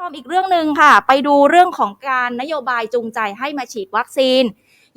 ชมอีกเรื่องหนึ่งค่ะ ไปดูเรื่องของการนโยบายจูงใจให้มาฉีดวัคซีน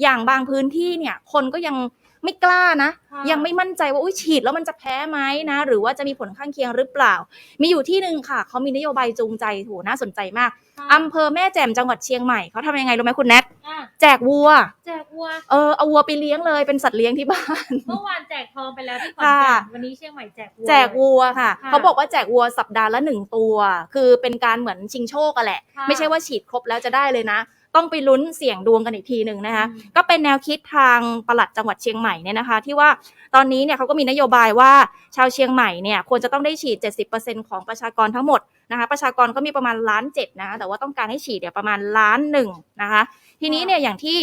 อย่างบางพื้นที่เนี่ยคนก็ยังไม่กล้านะ ค่ะยังไม่มั่นใจว่าอุ้ยฉีดแล้วมันจะแพ้ไหมนะ หรือว่าจะมีผลข้างเคียงหรือเปล่า มีอยู่ที่หนึ่งค่ะ เขามีนโยบายจูงใจโหน่าสนใจมากค่ะอำเภอแม่แจ่มจังหวัดเชียงใหม่เขาทำยังไงรู้ไหมคุณแนทอะแจกวัว แจกวัว เออเอาวัวไปเลี้ยงเลยเป็นสัตว์เลี้ยงที่บ้าน เมื่อวานแจกทองไปแล้วที่ขอนค่ะแก่นวันนี้เชียงใหม่แจกวัว แจกวัวค่ะ ค่ะเขาบอกว่าแจกวัวสัปดาห์ละหนึ่งตัว คือเป็นการเหมือนชิงโชคอะแหละ ค่ะ ไม่ใช่ว่าฉีดครบแล้วจะได้เลยนะ ต้องไปลุ้นเสี่ยงดวงกันอีกทีหนึ่งนะคะอืมก็เป็นแนวคิดทางปลัดจังหวัดเชียงใหม่เนี่ยนะคะ ที่ว่าตอนนี้เนี่ยเขาก็มีนโยบายว่าชาวเชียงใหม่เนี่ยควรจะต้องได้ฉีด 70%ของประชากรทั้งหมดนะคะประชากรก็มีประมาณล้านเจ็ดนะคะแต่ว่าต้องการให้ฉีดเนี่ยประมาณล้านหนึ่งนะคะ ทีนี้เนี่ยอย่างที่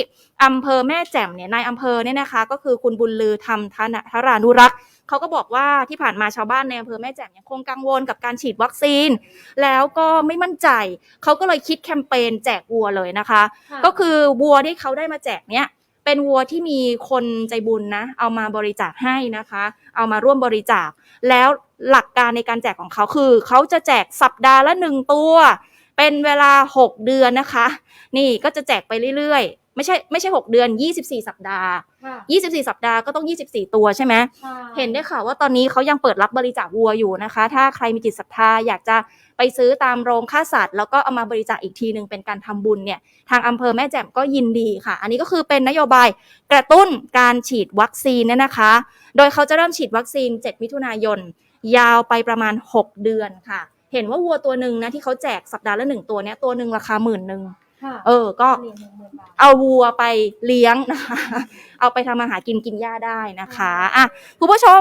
อำเภอแม่แจ่มเนี่ยนายอำเภอเนี่ยนะคะ ก็คือคุณบุญลือธรรมธนธรานุรักษ์ เขาก็บอกว่าที่ผ่านมาชาวบ้านในอำเภอแม่แจ่มยังคงกังวลกับการฉีดวัคซีน แล้วก็ไม่มั่นใจ เขาก็เลยคิดแคมเปญแจกวัวเลยนะคะค่ะก็คือวัวที่เขาได้มาแจกเนี่ยเป็นวัวที่มีคนใจบุญนะ เอามาบริจาคให้นะคะ เอามาร่วมบริจาค แล้วหลักการในการแจกของเขาคือ เขาจะแจกสัปดาห์ละหนึ่งตัว เป็นเวลา 6 เดือนนะคะ นี่ก็จะแจกไปเรื่อยๆ ไม่ใช่ไม่ใช่6เดือน24สัปดาห์ค่ะ24สัปดาห์ก็ต้อง24ตัวใช่ไหม ค่ะเห็นได้ค่ะว่าตอนนี้เขายังเปิดรับบริจาควัวอยู่นะคะ ถ้าใครมีจิตศรัทธาอยากจะไปซื้อตามโรงฆ่าสัตว์ แล้วก็เอามาบริจาคอีกทีหนึ่งเป็นการทำบุญเนี่ยทางอำเภอแม่แจ่มก็ยินดีค่ะ อันนี้ก็คือเป็นนโยบายกระตุ้นการฉีดวัคซีนเนี่ยนะคะ โดยเขาจะเริ่มฉีดวัคซีน 7 มิถุนายน ยาวไปประมาณ 6 เดือนค่ะ เห็นว่าวัวตัวหนึ่งนะที่เขาแจกสัปดาห์ละหนึ่งตัวเนี้ยตัวหนึ่งราคาหมื่นหนึ่ง ค่ะเออ ก็เหรียญหนึ่งหมื่นบาท เอาวัวไปเลี้ยงนะคะ เอาไปทำอาหารกินกินหญ้าได้นะคะ อะคุณผู้ชม